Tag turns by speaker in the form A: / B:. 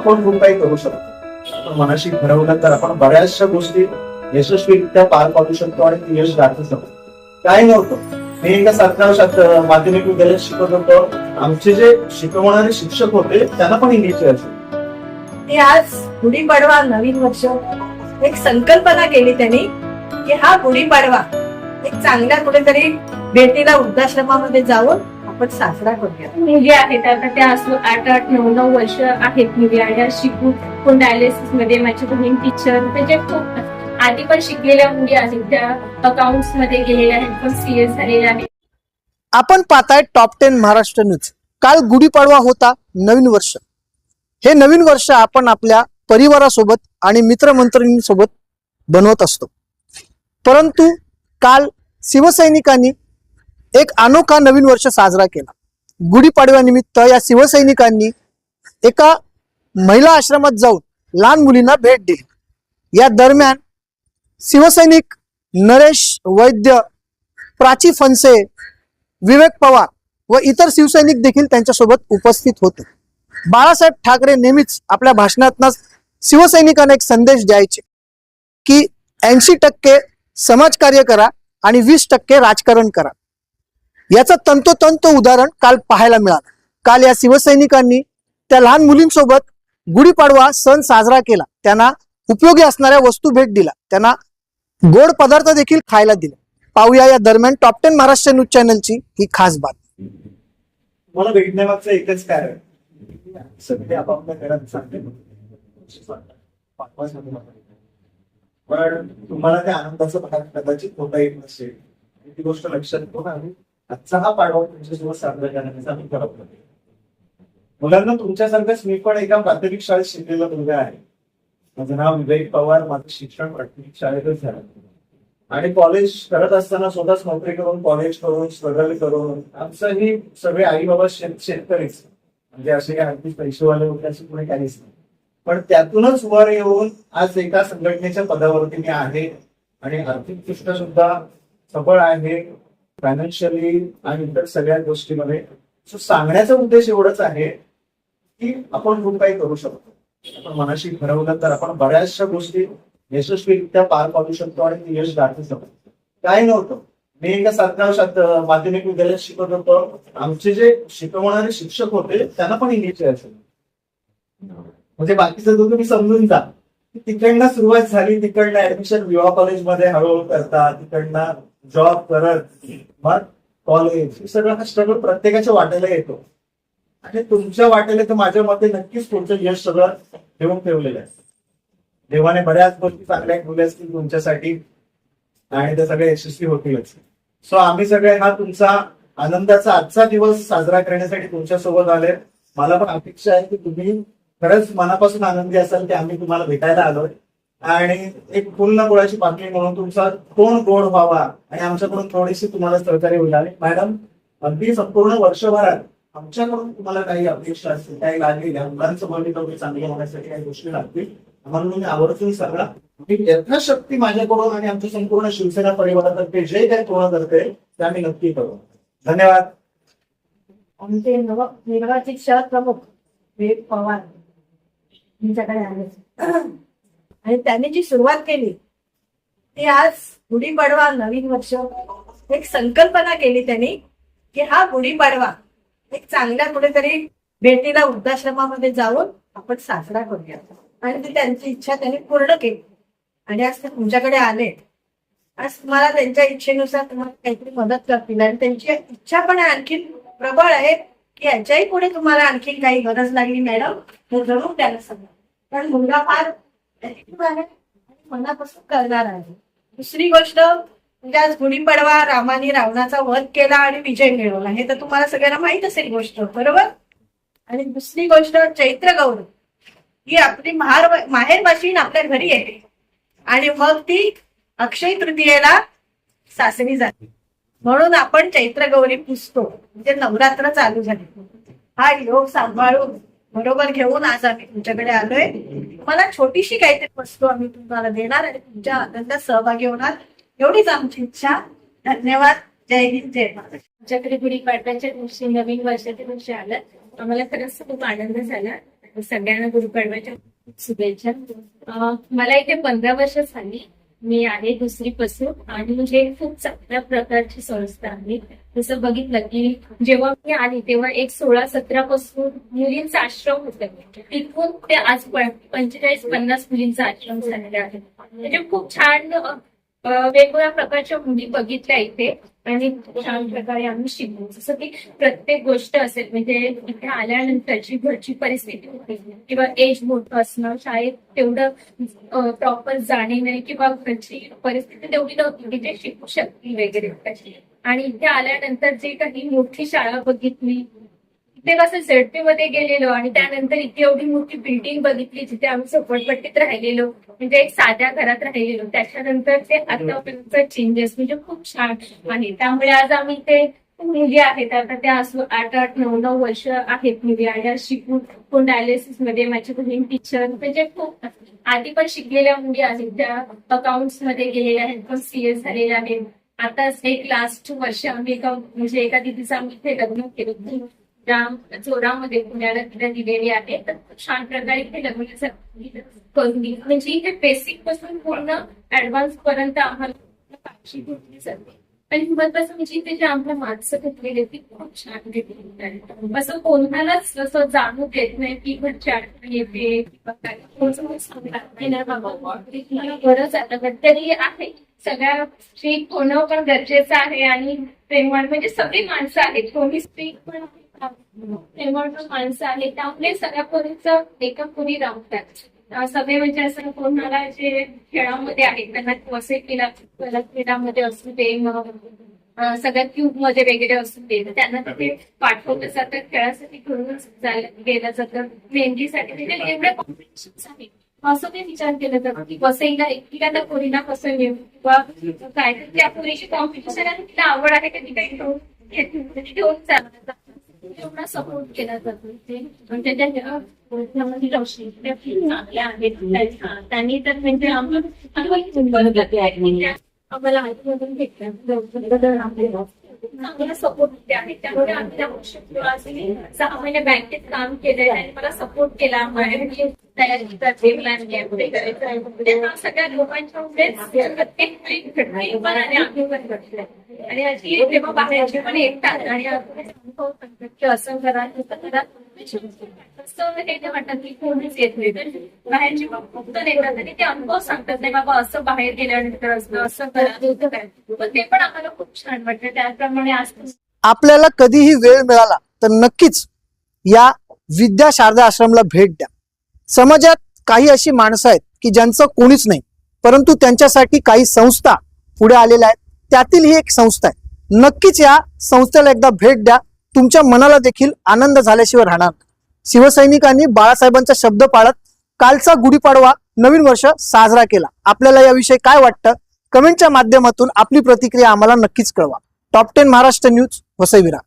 A: आपण खूप काही करू शकतो. आपण मनाशी ठरवलं तर आपण बऱ्याचशा गोष्टी यशस्वीरित्या पार पाडू शकतो आणि ती यश गाठू शकतो. काय नव्हतं. मी एका सरकार माध्यमिक विद्यालयात शिकत होतो. आमचे जे शिकवणारे शिक्षक होते त्यांना पण इंग्लिश यायचं.
B: ते आज गुढीपाडवा नवीन वर्ष एक संकल्पना केली त्यांनी की हा गुढीपाडवा एक चांगल्या कुठेतरी भेटीला वृद्धाश्रमामध्ये जाऊन आपण साजरा करूया
C: मुली आहेत आता त्या असो आठ आठ नऊ नऊ वर्ष आहेत मुली आणि शिकून कोण डायलिसिसमध्ये माझी बहीण टीचर म्हणजे खूप आधी पण शिकलेल्या मुली आहेत. त्या अकाउंट्समध्ये गेलेल्या आहेत. पण सीएस झालेल्या आहेत.
D: आपण पाहताय टॉप टेन महाराष्ट्र न्यूज काल गुढीपाडवा होता नवीन वर्ष. हे नवीन वर्ष आपण आपल्या परिवारासोबत आणि मित्रमंत्रिणींसोबत बनवत असतो. परंतु काल शिवसैनिकांनी एक अनोखा नवीन वर्ष साजरा केला. गुढीपाडव्यानिमित्त या शिवसैनिकांनी एका महिला आश्रमात जाऊन लहान मुलींना भेट दिली. या दरम्यान शिवसैनिक नरेश वैद्य प्राची फनसे विवेक पवार व इतर शिवसैनिक देखील त्यांच्यासोबत उपस्थित होते. बाळासाहेब ठाकरे नेहमीच आपल्या भाषणातनं शिवसैनिकांना एक संदेश द्यायचे की ऐंशी टक्के समाजकार्य करा आणि वीस टक्के राजकारण करा. याचं तंतोतंत उदाहरण काल पाहायला मिळालं. काल या शिवसैनिकांनी त्या लहान मुलींसोबत गुढीपाडवा सण साजरा केला. त्यांना उपयोगी असणाऱ्या वस्तू भेट दिला त्यांना गोड पदार्थ देखील खायला दिले. पाहूया या दरम्यान टॉप टेन महाराष्ट्र न्यूज चॅनलची ही खास बात
A: मला भेटण्यामागचं एकच कारण. सगळे आपापल्या घरात सांगते. पण तुम्हाला त्या आनंदाचा भाग कदाचित होता येत नसेल. ती गोष्ट लक्षात घेऊन आम्ही आजचा हा पाडवा तुमच्यासोबत साजरा करण्याचा आम्ही ठरवलं मुलांना तुमच्यासारखंच मी पण एका प्राथमिक शाळेत शिकलेला मुलगा आहे. माझं नाव विवेक पवार माझं शिक्षण प्राथमिक शाळेतच झालं. आणि कॉलेज करत असताना स्वतःच नोकरी करून कॉलेज करून स्ट्रगल करून आमचंही सगळे आई बाबा शेत शेतकरीच. म्हणजे असे काही अगदी पैसेवाले वगैरे असं कोणी काहीच नाही. पण त्यातूनच वर येऊन आज एका संघटनेच्या पदावरती मी आहे. आणि आर्थिकदृष्ट्या सुद्धा सबळ आहे. फायनान्शियली आणि इतर सगळ्या गोष्टीमध्ये. सो सांगण्याचा उद्देश एवढाच आहे की आपण खूप काही करू शकतो. आपण मनाशी ठरवलं तर आपण बऱ्याचशा गोष्टी यशस्वीरित्या पार पाडू शकतो आणि ती यश गाठू शकतो. काय नव्हतं. मी एका सरकार माध्यमिक विद्यालयात शिकत होतो. आमचे जे शिकवणारे शिक्षक होते त्यांना पण इंग्लिश असेल म्हणजे बाकीचं तो तुम्ही समजून जा. तिकडनं सुरुवात झाली तिकडनं ऍडमिशन विवा कॉलेजमध्ये हळूहळू करता तिकडनं जॉब करत मग कॉलेज हे सगळं हा स्ट्रगल प्रत्येकाच्या वाट्याला येतो. आणि तुमच्या वाट्याला तर माझ्या मते नक्कीच तुमचं यश सगळं ठेवून ठेवलेलं आहे. देवाने बऱ्याच गोष्टी चांगल्या ठेवल्या असतील तुमच्यासाठी आणि त्या सगळ्या यशस्वी होतीलच. सो आम्ही सगळे हा तुमचा आनंदाचा आजचा दिवस साजरा करण्यासाठी तुमच्यासोबत आले मला पण अपेक्षा आहे की तुम्ही खरंच मनापासून आनंदी असाल की आम्ही तुम्हाला भेटायला आलोय. आणि एक पूर्ण गोळाची पातळी म्हणून तुमचा तोंड गोड व्हावा आणि आमच्याकडून थोडीशी तुम्हाला सहकार्य होईल. आणि मॅडम अगदी संपूर्ण वर्षभरात आमच्याकडून तुम्हाला काही अपेक्षा असतील काही लागली मुलांचं भवितव्य चांगलं होण्यासाठी काही गोष्टी लागतील. म्हणून तुम्ही आवर्जून सांगा. मी यथाशक्ती माझ्याकडून आणि आमच्या संपूर्ण शिवसेना परिवारातर्फे जे काही पूर्ण करते ते आम्ही नक्की करू. धन्यवाद.
B: आमचे नव निर्वाचित शहर प्रमुख विवेक पवार. यांच्याकडे आले आणि त्यांनी जी सुरुवात केली ती आज गुढीपाडवा नवीन वर्ष एक संकल्पना केली त्यांनी की हा गुढीपाडवा एक चांगल्या कुठेतरी भेटीला वृद्धाश्रमामध्ये जाऊन आपण साजरा करूया. आणि ती त्यांची इच्छा त्यांनी पूर्ण केली. आणि आज ते तुमच्याकडे आले. आज तुम्हाला त्यांच्या इच्छेनुसार तुम्हाला काहीतरी मदत करतील. आणि त्यांची इच्छा पण आणखी प्रबळ आहे की याच्याही पुढे तुम्हाला आणखी काही गरज लागली मॅडम तर जरूर त्याला सांगा. कारण मुलगा फार मनापासून करणार आहे. दुसरी गोष्ट म्हणजे आज गुढीपाडवा रामाने रावणाचा वध केला आणि विजय मिळवला. हे तर तुम्हाला सगळ्यांना माहीत असेल गोष्ट बरोबर? आणि दुसरी गोष्ट चैत्र गौरव ही आपली महार माहेर भाषीन आपल्या घरी येते. आणि मग ती अक्षय तृतीयेला सासरी जाते. म्हणून आपण चैत्र गौरी पुजतो. म्हणजे नवरात्र चालू झाले. हा योग सांभाळून बरोबर घेऊन आज आम्ही तुमच्याकडे आलोय. तुम्हाला छोटीशी काहीतरी वस्तू आम्ही तुम्हाला देणार आणि तुमच्या आनंदात सहभागी होणार. एवढीच आमची इच्छा. धन्यवाद. जय हिंद जय महाराष्ट्र
C: आमच्याकडे गुढीपाडव्याच्या दिवशी नवीन वर्षाच्या दिवशी आलं. आम्हाला खरंच खूप आनंद झाला. सगळ्यांना गुढीपाडव्याच्या शुभेच्छा. मला इथे पंधरा वर्ष झाली. मी आहे दुसरी पासून आणि म्हणजे खूप चांगल्या प्रकारची संस्था आहे. जसं बघितलं की जेव्हा मी आली तेव्हा एक सोळा सतरा पासून मुलींचा आश्रम होता. तिथून ते आज पंचेचाळीस पन्नास मुलींचा आश्रम झालेला आहे. म्हणजे खूप छान वेगवेगळ्या प्रकारच्या मुली बघितल्या इथे. आणि छान प्रकारे आम्ही शिकलो. जसं की प्रत्येक गोष्ट असेल म्हणजे इथे आल्यानंतरची घरची परिस्थिती होती किंवा एज मोठं असणं शाळेत तेवढं प्रॉपर जाणे नाही किंवा घरची परिस्थिती तेवढी नव्हती. की ते शिकू शकतील वगैरे. आणि इथे आल्यानंतर जे काही मोठी शाळा बघितली ते कसं झेडपी मध्ये गेलेलो आणि त्यानंतर इथे एवढी मोठी बिल्डिंग बघितली जिथे आम्ही झोपडपट्टीत राहिलेलो. म्हणजे एक साध्या घरात राहिलेलो. त्याच्यानंतर ते आतापर्यंत चेंजेस म्हणजे खूप छान आहे. त्यामुळे आज आम्ही ते मुली आहेत. आता त्या आठ आठ नऊ नऊ वर्ष आहेत मुली आणि आज शिकून कोण डायलिसिसमध्ये माझी बहीण टीचर म्हणजे खूप आधी पण शिकलेल्या मुली आहेत. त्या अकाउंट्समध्ये गेलेल्या आहेत. पण सीएस झालेल्या आहेत. आताच एक लास्ट वर्ष आम्ही एका म्हणजे एका दिदीचं आम्ही इथे लग्न केलं. राम जोरामध्ये पुण्याला दिलेली आहे. तर छान प्रकारे इथे लग्न करून दिली. म्हणजे इथे बेसिकपासून पूर्ण ऍडव्हान्स पर्यंत आम्हाला काळजी घेतली जाते. आणि महत्वाचं म्हणजे इथे जे आम्हाला माणसं घेतलेली ती खूप छान घेतलेली असं कोणालाच असं जाणू देत नाही की घरची आठवण येते किंवा काय. कोणाचं नाही बाबा. म्हणजे गरज आता तरी आहे. सगळ्या स्त्री होणं पण गरजेचं आहे. आणि प्रेमळ म्हणजे सगळी माणसं आहेत. कोणी स्त्री पण प्रेमळ पण माणसं आहेत त्यामुळे सगळ्या पोरीचं मेकअप कोणी राहतात सगळे म्हणजे असं कोणाला जे खेळामध्ये आहेत त्यांना वसे क्रीडा क्रीडामध्ये असू दे सगळ्या क्यूबमध्ये वगैरे असू दे त्यांना ते पाठवलं जातं. खेळासाठी घेऊन गेलं जातं. मेहंदीसाठी म्हणजे एवढ्या कॉम्पिटिशन्स आहेत. असं ते विचार केलं जातं की वसईला एकटीला त्या पोरीला कसं मिळू किंवा काय त्या पोरीची कॉम्पिटिशन आहे तिला आवड आहे का ती काही घेऊन घेत- घेऊन एवढा सपोर्ट केला जातो म्हणजे आणि चांगल्या आहेत. त्यांनी तर म्हणजे आम्हाला आईमधून आतमधून भेटलं. चांगला सपोर्ट ते आहे त्यामुळे आम्ही त्या वर्षी सहा महिने बँकेत काम केलंय. आणि मला सपोर्ट केला. सगळ्या लोकांच्या आणि अशी तेव्हा पण आणि अनुभव सांगतात असं करा वाटत की कोणीच येत नाही बाहेरचे येतात आणि ते अनुभव सांगतात नाही बाबा असं बाहेर गेल्यानंतर असं असं करा पण ते पण आम्हाला खूप छान वाटतं त्याप्रमाणे आज
D: आपल्याला कधीही वेळ मिळाला तर नक्कीच या विद्या शारदा आश्रमला भेट द्या. समाजात काही अशी माणसं आहेत की ज्यांचं कोणीच नाही परंतु त्यांच्यासाठी काही संस्था पुढे आलेल्या आहेत. त्यातील ही एक संस्था आहे. नक्कीच या संस्थेला एकदा भेट द्या. तुमच्या मनाला देखील आनंद झाल्याशिवाय राहणार शिवसैनिकांनी बाळासाहेबांचा शब्द पाळत कालचा गुढीपाडवा नवीन वर्ष साजरा केला. आपल्याला याविषयी काय वाटतं? कमेंटच्या माध्यमातून आपली प्रतिक्रिया आम्हाला नक्कीच कळवा. Top ten Maharashtra news वसईविरा